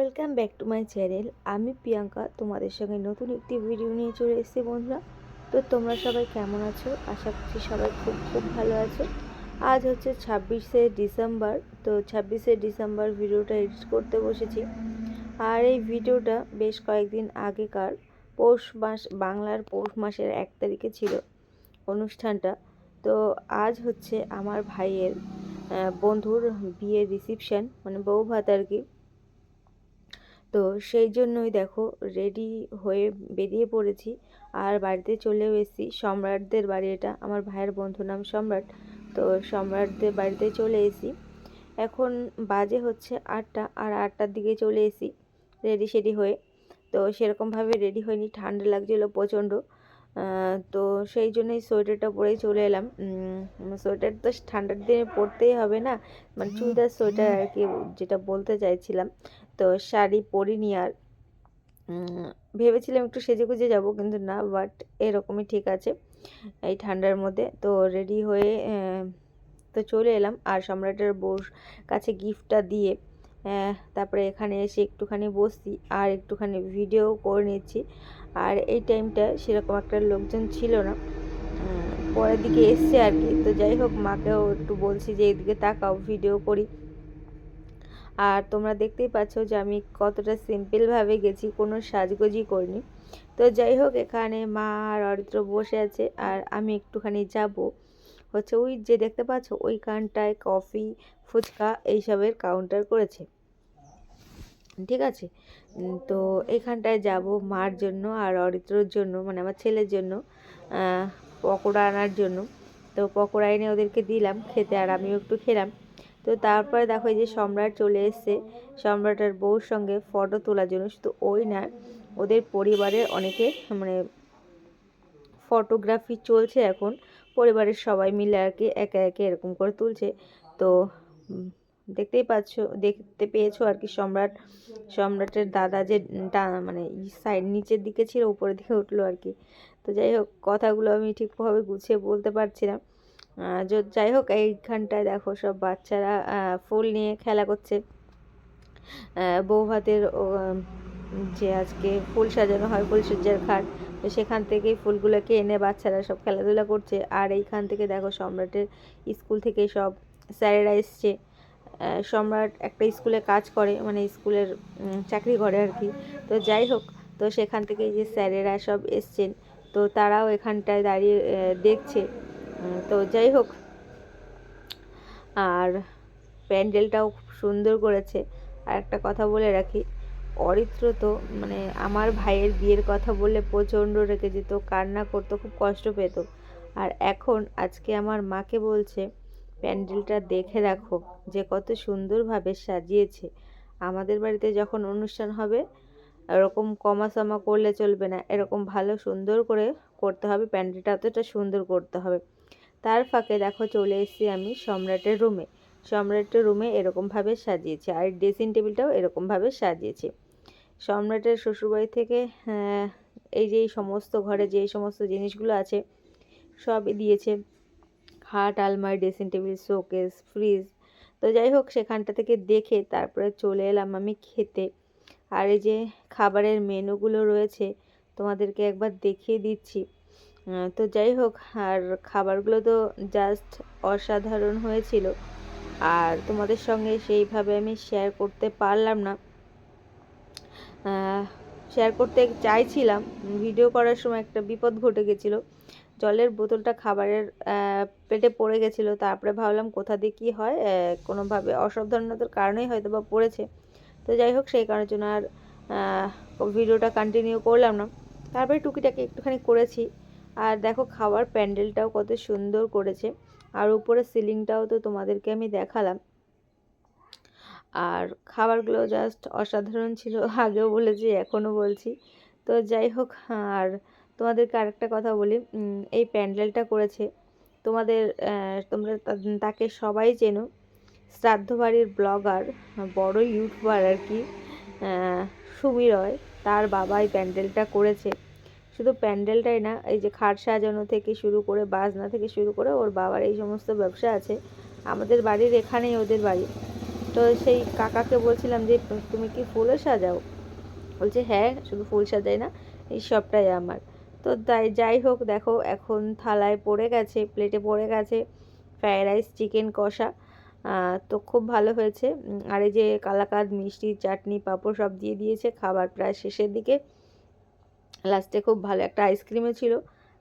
Welcome back to my channel. আমি প্রিয়াঙ্কা, তোমাদের সঙ্গে নতুন একটি ভিডিও নিয়ে চলে এসেছি বন্ধুরা। তো তোমরা সবাই কেমন আছো? আশা করছি সবাই খুব খুব ভালো আছো। আজ হচ্ছে ছাব্বিশে ডিসেম্বর, তো ছাব্বিশে ডিসেম্বর ভিডিওটা এডিট করতে বসেছি। আর এই ভিডিওটা বেশ কয়েকদিন আগেকার পৌষ মাস, বাংলার পৌষ মাসের এক তারিখে ছিল অনুষ্ঠানটা। তো আজ হচ্ছে আমার ভাইয়ের বন্ধুর বিয়ের রিসিপশন মানে বউ ভাত আর কি। তো সেই জন্যই দেখো রেডি হয়ে বেরিয়ে পড়েছি। আর বাড়িতে চলেও এসেছি। সম্রাটদের বাড়ি এটা। আমার ভাইয়ের বন্ধু নাম সম্রাট। তো সম্রাটদের বাড়িতে চলে এসেছি। এখন বাজে হচ্ছে আটটা। আর আটটার দিকে চলে এসেছি রেডি সেডি হয়ে। তো সেরকমভাবে রেডি হয়নি। ঠান্ডা লাগছিল প্রচণ্ড। তো সেই জন্যই সোয়েটারটা পরেই চলে এলাম। সোয়েটার তো ঠান্ডার দিনে পরতেই হবে না। মানে চুড়িদার সোয়েটার আর কি যেটা বলতে চাইছিলাম। তো শাড়ি পরিনি আর। ভেবেছিলাম একটু সেজে গুজে যাব, কিন্তু না বাট এরকমই ঠিক আছে, এই ঠান্ডার মধ্যে। তো রেডি হয়ে তো চলে এলাম। আর সম্রাটের বউর কাছে গিফটটা দিয়ে তারপরে এখানে এসে একটুখানি বসছি আর একটুখানি ভিডিও করে নিচ্ছি। আর এই টাইমটা সেরকম একটা লোকজন ছিল না। পরের দিকে এসছে আর কি। তো যাই হোক, মাকেও একটু বলছি যে এদিকে তাকাও ভিডিও করি। আর তোমরা দেখতেই পাচ্ছ যে আমি কতটা সিম্পলভাবে গেছি, কোনো সাজগোজই করিনি। তো যাই হোক, এখানে মা আর অরিত্র বসে আছে আর আমি একটুখানি যাব। হচ্ছে ওই যে দেখতে পাচ্ছ, ওইখানটায় কফি, ফুচকা এইসবের কাউন্টার করেছে। ঠিক আছে? তো এইখানটায় যাব মার জন্য আর অরিত্রর জন্য মানে আমার ছেলের জন্য পকোড়া আনার জন্য। তো পকোড়া এনে ওদেরকে দিলাম, খেতে আর আমিও একটু খেলাম। তো তারপরে দেখো এই যে সম্রাট চলে এসছে। সম্রাটের বউর সঙ্গে ফটো তোলার জন্য। শুধু ওই না ওদের পরিবারের অনেকে মানে ফটোগ্রাফি চলছে এখন। পরিবারের সবাই মিলে আর কি একে একে এরকম করে তুলছে। তো দেখতেই পাচ্ছ দেখতে পেয়েছ আর কি সম্রাট। সম্রাটের দাদা যে মানে সাইড নিচের দিকে ছিল উপরের দিকে উঠল আর কি। তো যাই হোক কথাগুলো আমি ঠিকভাবে গুছিয়ে বলতে আহ, য- যাই হোক এইখানটায় দেখো সব বাচ্চারা ফুল নিয়ে খেলা করছে। আহ, বউ ভাতের ও, যে আজকে ফুল সাজানো হয় ফুলসজ্জার খাট তো সেখান থেকেই ফুলগুলোকে এনে বাচ্চারা সব খেলাধুলা করছে। আর এইখান থেকে দেখো সম্রাটের স্কুল থেকে সব স্যারেরা এসছে। সম্রাট একটা স্কুলে কাজ করে মানে স্কুলের চাকরি করে আর কি। তো যাই হোক তো সেখান থেকে যে স্যারেরা সব এসছেন তো তারাও এখানটায় দাঁড়িয়ে দেখছে। তো যাই হোক। আর প্যান্ডেলটাও খুব সুন্দর করেছে। আর একটা কথা বলে রাখি, অরিত্র তো মানে আমার ভাইয়ের বিয়ের কথা বললে প্রচণ্ড রেখে যেত কান্না করতো, খুব কষ্ট পেত। আর এখন আজকে আমার মাকে বলছে, প্যান্ডেলটা দেখে রাখো, যে কত সুন্দরভাবে সাজিয়েছে। আমাদের বাড়িতে যখন অনুষ্ঠান হবে এরকম কমা সমা করলে চলবে না। এরকম ভালো সুন্দর করে করতে হবে, প্যান্ডেলটা অতটা সুন্দর করতে হবে। তার ফাঁকে দেখো চলে এসেছি আমি সম্রাটের রুমে। সম্রাটের রুমে এরকমভাবে সাজিয়েছি, আর ড্রেসিং টেবিলটাও এরকমভাবে সাজিয়েছে। সম্রাটের শ্বশুরবাড়ি থেকে এই যে সমস্ত ঘরে যে সমস্ত জিনিসগুলো আছে সবই দিয়েছে। খাট, আলমারি, ড্রেসিং টেবিল, শোকেস, ফ্রিজ। তো যাই হোক, সেখানটা থেকে দেখে তারপরে চলে এলাম আমি খেতে। আর এই যে খাবারের মেনুগুলো রয়েছে, তোমাদেরকে একবার দেখিয়ে দিচ্ছি। তো যাই হোক, আর খাবারগুলো তো জাস্ট অসাধারণ হয়েছিল। আর তোমাদের সঙ্গে সেইভাবে আমি শেয়ার করতে পারলাম না। শেয়ার করতে চাইছিলাম। ভিডিও করার সময় একটা বিপদ ঘটে গেছিল। জলের বোতলটা খাবারের পেটে পড়ে গেছিল। তারপরে ভাবলাম কোথা দিয়ে কী হয় কোনোভাবে অসাবধানতার কারণেই হয়তো বা পড়েছে। তো যাই হোক, সেই কারণের জন্য আর ভিডিওটা কন্টিনিউ করলাম না। তারপরে টুকিটাকি একটুখানি করেছি। আর দেখো খাবার প্যান্ডেলটাও কত সুন্দর করেছে। আর উপরে সিলিংটাও তো তোমাদেরকে আমি দেখালাম। আর খাবারগুলো জাস্ট অসাধারণ ছিল, আগেও বলেছি, এখনও বলছি। তো যাই হোক, আর তোমাদেরকে আরেকটা কথা বলি এই প্যান্ডেলটা করেছে তোমাদের তোমরা তাকে সবাই চেনো। শ্রাদ্ধ বাড়ির ব্লগার, বড় ইউটিউবার আর কি সুমি রয় তার বাবাই প্যান্ডেলটা করেছে। শুধু প্যান্ডেলটাই না, এই যে খাট সাজানো থেকে শুরু করে বাজনা থেকে শুরু করে ওর বাবার এই সমস্ত ব্যবসা আছে, আমাদের বাড়ির এখানেই ওদের বাড়ি। তো সেই কাকাকে বলছিলাম যে তুমি কি ফুলও সাজাও? বলছে হ্যাঁ শুধু ফুল সাজাই না, এই সবটাই আমার। তো তাই যাই হোক, দেখো এখন থালায় পড়ে গেছে, প্লেটে পড়ে গেছে, ফ্রায়েড রাইস, চিকেন কষা তো খুব ভালো হয়েছে। আর এই যে কালাকাদ, মিষ্টি, চাটনি, পাঁপড় সব দিয়ে দিয়েছে, খাবার প্রায় শেষের দিকে। লাস্টে খুব ভালো একটা আইসক্রিমও ছিল।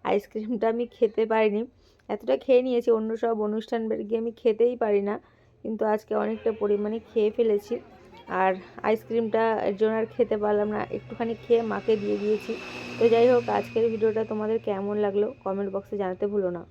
আইসক্রিমটা আমি খেতে পারিনি। এতটা খেয়ে নিয়েছি, অন্য সব অনুষ্ঠান গিয়ে আমি খেতেই পারি না। কিন্তু আজকে অনেকটা পরিমাণে খেয়ে ফেলেছি। আর আইসক্রিমটা এর জন্য আর খেতে পারলাম না। একটুখানি খেয়ে মাকে দিয়ে দিয়েছি। তো যাই হোক, আজকের ভিডিওটা তোমাদের কেমন লাগল? কমেন্ট বক্সে জানাতে ভুলো না।